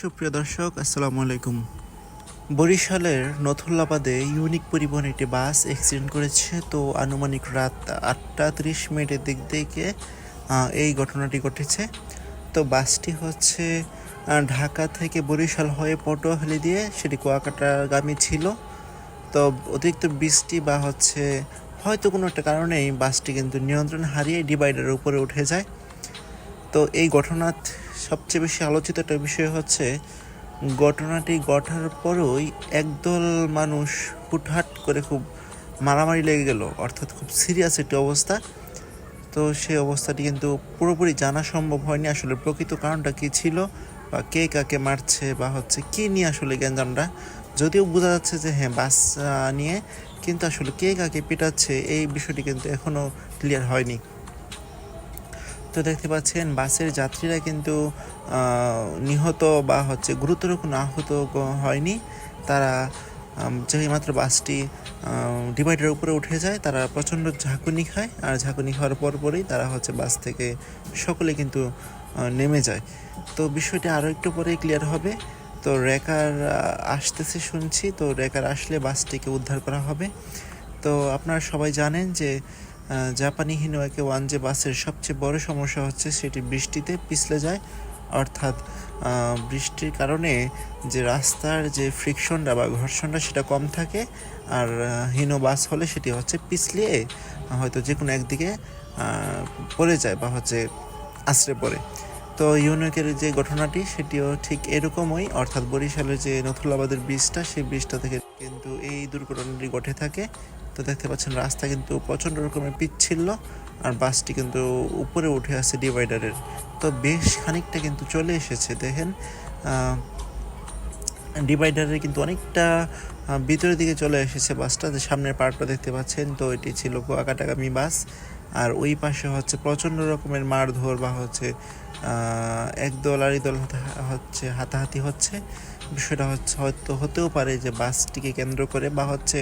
সুপ্রিয় দর্শক, আসসালামু আলাইকুম। বরিশালের নথুল্লাবাদে ইউনিক পরিবহন একটি বাস অ্যাক্সিডেন্ট করেছে। তো আনুমানিক রাত আটটা ত্রিশ মিনিটের দিক থেকে এই ঘটনাটি ঘটেছে। তো বাসটি হচ্ছে ঢাকা থেকে বরিশাল হয়ে পটুয়াখালী দিয়ে সেটি কুয়াকাটাগামী ছিল। তো অতিরিক্ত বৃষ্টি বা হচ্ছে হয়তো কোনো একটা কারণেই বাসটি কিন্তু নিয়ন্ত্রণ হারিয়ে ডিভাইডারের উপরে উঠে যায়। তো এই ঘটনার সবচেয়ে বেশি আলোচিত একটা বিষয় হচ্ছে, ঘটনাটি ঘটার পরই একদল মানুষ হুটহাট করে খুব মারামারি লেগে গেল, অর্থাৎ খুব সিরিয়াস একটি অবস্থা। তো সেই অবস্থাটি কিন্তু পুরোপুরি জানা সম্ভব হয়নি আসলে প্রকৃত কারণটা কী ছিল বা কে কাকে মারছে বা হচ্ছে কী নিয়ে আসলে গ্যাঞ্জামটা। যদিও বোঝা যাচ্ছে যে হ্যাঁ বাস নিয়ে, কিন্তু আসলে কে কাকে পিটাচ্ছে এই বিষয়টি কিন্তু এখনও ক্লিয়ার হয়নি। তো দেখতে পাচ্ছেন, বাসের যাত্রীরা কিন্তু নিহত বা হচ্ছে গুরুতর কোনো আহত হয়নি। তারা যেই মাত্র বাসটি ডিভাইডারের উপরে উঠে যায়, তারা প্রচণ্ড ঝাঁকুনি খায় আর ঝাঁকুনি খাওয়ার পর পরই তারা হচ্ছে বাস থেকে সকলে কিন্তু নেমে যায়। তো বিষয়টি আরও একটু পরে ক্লিয়ার হবে। তো রেকার আসতেছে শুনছি। তো রেকার আসলে বাসটিকে উদ্ধার করা হবে। তো আপনারা সবাই জানেন যে জাপানি হিনোয়াকে ওয়ান যে বাসের সবচেয়ে বড় সমস্যা হচ্ছে সেটি বৃষ্টিতে পিছলে যায়। অর্থাৎ বৃষ্টির কারণে যে রাস্তার যে ফ্রিকশনটা বা ঘর্ষণটা সেটা কম থাকে আর হিনো বাস হলে সেটি হচ্ছে পিছলিয়ে হয়তো যে কোনো একদিকে পড়ে যায় বা হচ্ছে আশ্রে পড়ে। তো ইউনিকের যে ঘটনাটি সেটিও ঠিক এরকমই। অর্থাৎ বরিশালের যে নথুল্লাবাদের ব্রিজটা, সেই ব্রিজটা থেকে কিন্তু এই দুর্ঘটনাটি ঘটে থাকে। তো দেখতে পাচ্ছেন রাস্তা কিন্তু প্রচণ্ড রকমের পিচ্ছিল আর বাসটি কিন্তু উপরে উঠে আসে ডিভাইডারের। তো বেশ খানিকটা কিন্তু চলে এসেছে দেখেন। আহ, ডিভাইডারে কিন্তু অনেকটা ভিতরের দিকে চলে এসেছে বাসটা। যে সামনের পার্টটা দেখতে পাচ্ছেন তো এটি ছিল কুয়াকাটাগামী বাস। আর ওই পাশে হচ্ছে প্রচণ্ড রকমের মারধর বা হচ্ছে একদল আর দল হচ্ছে হাতাহাতি হচ্ছে। বিষয়টা হচ্ছে, হয়তো হতেও পারে যে বাসটিকে কেন্দ্র করে বা হচ্ছে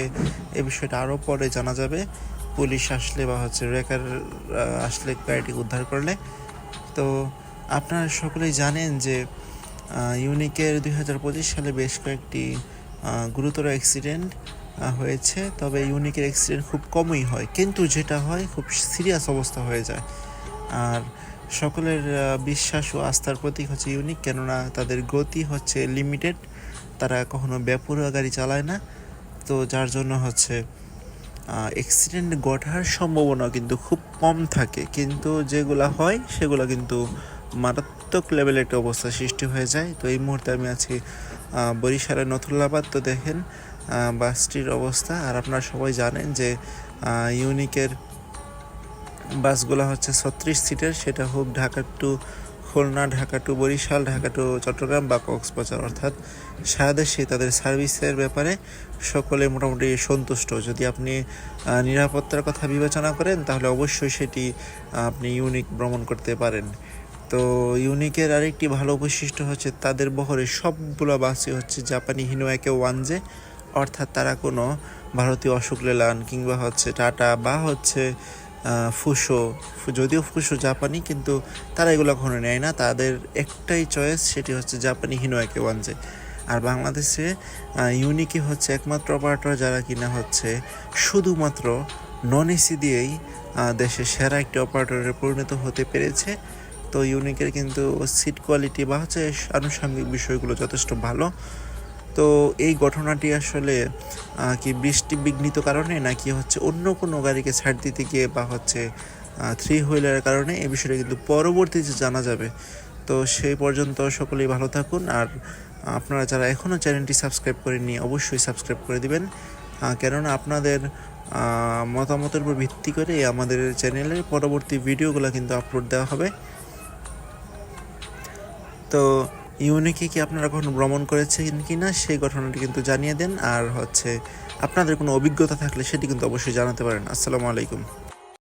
এই বিষয়টা আরও পরে জানা যাবে। পুলিশ আসলে বা হচ্ছে রেকার আসলে গাড়িটি উদ্ধার করলে। তো আপনারা সকলেই জানেন যে ইউনিকের দুই হাজার পঁচিশ সালে বেশ কয়েকটি গুরুতর অ্যাক্সিডেন্ট হয়েছে। তবে ইউনিকের অ্যাক্সিডেন্ট খুব কমই হয়। কিন্তু যেটা হয়, খুব সিরিয়াস অবস্থা হয়ে যায়। আর সকলের বিশ্বাস ও আস্থার প্রতীক হচ্ছে ইউনিক কেননা তাদের গতি হচ্ছে লিমিটেড তারা কখনো বেপরোয়া গাড়ি চালায় না। তো যার জন্য হচ্ছে অ্যাক্সিডেন্ট ঘটার সম্ভাবনা কিন্তু খুব কম থাকে। কিন্তু যেগুলা হয়, সেগুলো কিন্তু মারাত্মক লেভেলের একটা অবস্থা সৃষ্টি হয়ে যায়। তো এই মুহূর্তে আমি আছি বরিশালের নথুল্লাবাদ। তো দেখেন বাসটির অবস্থা। আর আপনারা সবাই জানেন যে ইউনিকের বাসগুলো হচ্ছে ছত্রিশ সিটের, সেটা হোক Dhaka to Khulna, Dhaka to Barishal, Dhaka to Chittagong বা কক্সবাজার। অর্থাৎ সারা দেশে তাদের সার্ভিসের ব্যাপারে সকলে মোটামুটি সন্তুষ্ট। যদি আপনি নিরাপত্তার কথা বিবেচনা করেন, তাহলে অবশ্যই সেটি আপনি ইউনিক ভ্রমণ করতে পারেন। তো ইউনিকের আরেকটি ভালো বৈশিষ্ট্য হচ্ছে তাদের বহরে সবগুলো বাসই হচ্ছে জাপানি হিনো হিনোয়াকে ওয়ান জে অর্থাৎ তারা কোনো ভারতীয় অশোক লেলান কিংবা হচ্ছে টাটা বা হচ্ছে ফুসো। যদিও ফুসো জাপানি, কিন্তু তারা এগুলো কখনো নেয় না। তাদের একটাই চয়েস সেটি হচ্ছে জাপানি হিনোয়াকে ওয়ান জে আর বাংলাদেশে ইউনিকি হচ্ছে একমাত্র অপারেটর যারা কিনা হচ্ছে শুধুমাত্র নন এসি দিয়েই দেশের সেরা একটি অপারেটরে পরিণত হতে পেরেছে। তো ইউনিকের কিন্তু সিট কোয়ালিটি বা হচ্ছে আনুষঙ্গিক বিষয়গুলো যথেষ্ট ভালো। তো এই ঘটনাটি আসলে কি বৃষ্টি বিঘ্নিত কারণে নাকি হচ্ছে অন্য কোনো গাড়িকে ছাড় দিতে গিয়ে বা হচ্ছে থ্রি হুইলারের কারণে? এই বিষয়টা কিন্তু পরবর্তীতে জানা যাবে। তো সেই পর্যন্ত সকলেই ভালো থাকুন। আর আপনারা যারা এখনও চ্যানেলটি সাবস্ক্রাইব করেননি, অবশ্যই সাবস্ক্রাইব করে দিবেন। কেননা আপনাদের মতামতের উপর ভিত্তি করে আমাদের চ্যানেলের পরবর্তী ভিডিওগুলো কিন্তু আপলোড দেওয়া হবে। তো ইউনিকে কি আপনারা কখনো ভ্রমণ করেছেন কি না সেই ঘটনাটি কিন্তু জানিয়ে দেন। আর হচ্ছে, আপনাদের কোনো অভিজ্ঞতা থাকলে সেটি কিন্তু অবশ্যই জানাতে পারেন। আসসালামু আলাইকুম।